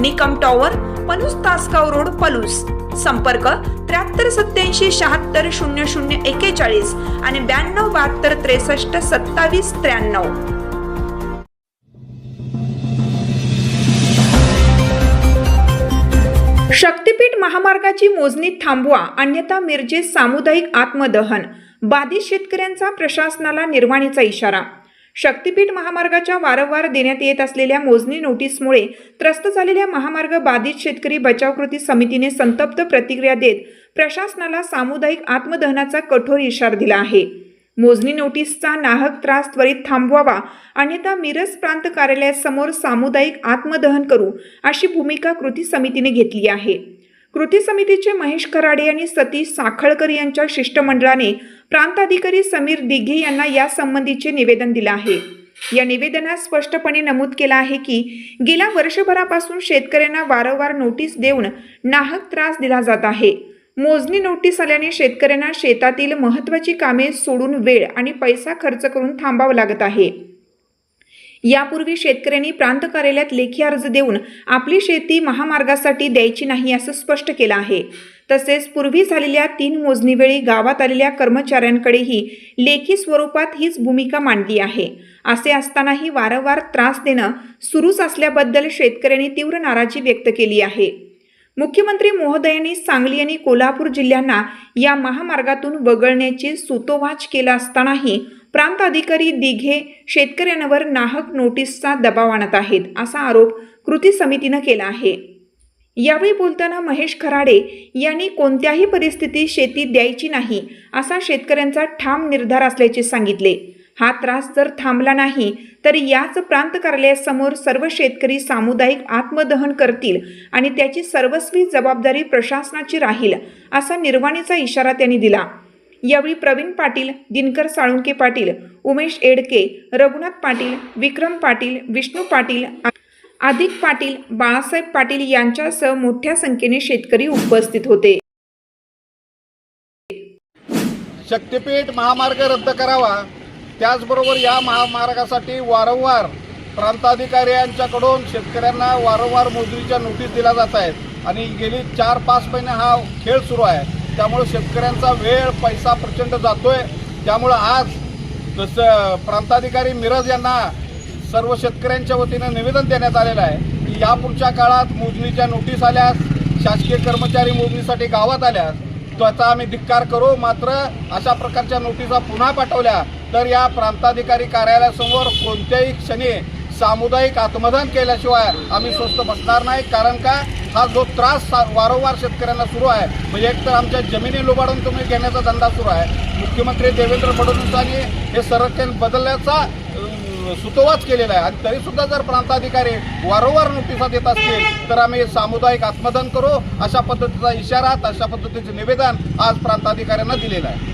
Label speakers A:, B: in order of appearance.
A: Nikam tower Palus Tasgaon road Palus. संपर्क त्र्याहत्तर सत्याऐंशी शहात्तर शून्य शून्य एकेचाळीस आणि ब्याण्णव बहात्तर त्रेसष्ट सत्तावीस त्र्याण्णव. शक्तीपीठ महामार्गाची मोजणी थांबवा अन्यथा मिरजे सामुदायिक आत्मदहन. बाधित शेतकऱ्यांचा प्रशासनाला निर्वाणीचा इशारा. शक्तीपीठ महामार्गाच्या वारंवार देण्यात येत असलेल्या मोजणी नोटीसमुळे त्रस्त झालेल्या महामार्ग बाधित शेतकरी बचाव कृती समितीने संतप्त प्रतिक्रिया देत प्रशासनाला सामुदायिक आत्मदहनाचा कठोर इशारा दिला आहे. मोजणी नोटीसचा नाहक त्रास त्वरित थांबवावा अन्यथा मिरज प्रांत कार्यालयासमोर सामुदायिक आत्मदहन करू अशी भूमिका कृती समितीने घेतली आहे. कृती समितीचे महेश कराडे आणि सतीश साखळकर यांच्या शिष्टमंडळाने प्रांताधिकारी समीर दिघे यांना यासंबंधीचे निवेदन दिलं आहे. या निवेदनात स्पष्टपणे नमूद केलं आहे की गेल्या वर्षभरापासून शेतकऱ्यांना वारंवार नोटीस देऊन नाहक त्रास दिला जात आहे. मोजणी नोटीस आल्याने शेतकऱ्यांना शेतातील महत्त्वाची कामे सोडून वेळ आणि पैसा खर्च करून थांबावं लागत आहे. यापूर्वी शेतकऱ्यांनी प्रांत कार्यालयात लेखी अर्ज देऊन आपली शेती महामार्गासाठी द्यायची नाही असं स्पष्ट केलं आहे. तसेच पूर्वी झालेल्या तीन मोजणीवेळी गावात आलेल्या कर्मचाऱ्यांकडेही लेखी स्वरूपात हीच भूमिका मांडली आहे. असे असतानाही वारंवार त्रास देणं सुरूच असल्याबद्दल शेतकऱ्यांनी तीव्र नाराजी व्यक्त केली आहे. मुख्यमंत्री महोदयांनी सांगली आणि कोल्हापूर जिल्ह्यांना या महामार्गातून वगळण्याचे सुतोवाच केला असतानाही प्रांत अधिकारी दिघे शेतकऱ्यांवर नाहक नोटीसचा दबाव आणत आहेत असा आरोप कृती समितीनं केला आहे. यावेळी बोलताना महेश खराडे यांनी कोणत्याही परिस्थितीत शेती द्यायची नाही असा शेतकऱ्यांचा ठाम निर्धार असल्याचे सांगितले. हा त्रास जर थांबला नाही तर याच प्रांत कार्यालयासमोर सर्व शेतकरी सामुदायिक आत्मदहन करतील आणि त्याची सर्वस्वी जबाबदारी प्रशासनाची राहील असा निर्वाणीचा इशारा त्यांनी दिला. यावेळी प्रवीण पाटील दिनकर साळुंके पाटील उमेश एडके रघुनाथ पाटील विक्रम पाटील विष्णू पाटील अधिक पाटील बाळासाहेब पाटील यांच्यासह मोठ्या संख्येने शेतकरी उपस्थित होते.
B: शक्तीपीठ महामार्ग रद्द करावा. त्याचबरोबर या महामार्गासाठी वारंवार प्रांताधिकारी यांच्याकडून शेतकऱ्यांना वारंवार मोजणीच्या नोटीस दिल्या जात आहेत. आणि गेली चार पाच महिने हा खेळ सुरू आहे. त्यामुळे शेतकऱ्यांचा वेळ पैसा प्रचंड जातोय. त्यामुळं आज तसं प्रांताधिकारी मिरज यांना सर्व शेतकऱ्यांच्या वतीनं निवेदन देण्यात आलेलं आहे की यापुढच्या काळात मोजणीच्या नोटीस आल्यास शासकीय कर्मचारी मोजणीसाठी गावात आल्यास त्याचा आम्ही धिक्कार करू. मात्र अशा प्रकारच्या नोटिसा पुन्हा पाठवल्या तर या प्रांताधिकारी कार्यालयासमोर कोणत्याही क्षणी सामुदायिक आत्मदान केल्याशिवाय आम्ही स्वस्त बसणार नाही. कारण का? हा जो त्रास सा- वारंवार शेतकऱ्यांना सुरू आहे म्हणजे एकतर आमच्या जमिनी लुबाडून तुम्ही घेण्याचा धंदा सुरू आहे. मुख्यमंत्री देवेंद्र फडणवीसांनी हे संरक्षण बदलण्याचा सुतोवाच केलेला आहे. आणि तरीसुद्धा जर प्रांताधिकारी वारंवार नोटिसा देत असतील तर आम्ही सामुदायिक आत्मदान करू. अशा पद्धतीचा इशारा अशा पद्धतीचे निवेदन आज प्रांताधिकाऱ्यांना दिलेलं आहे.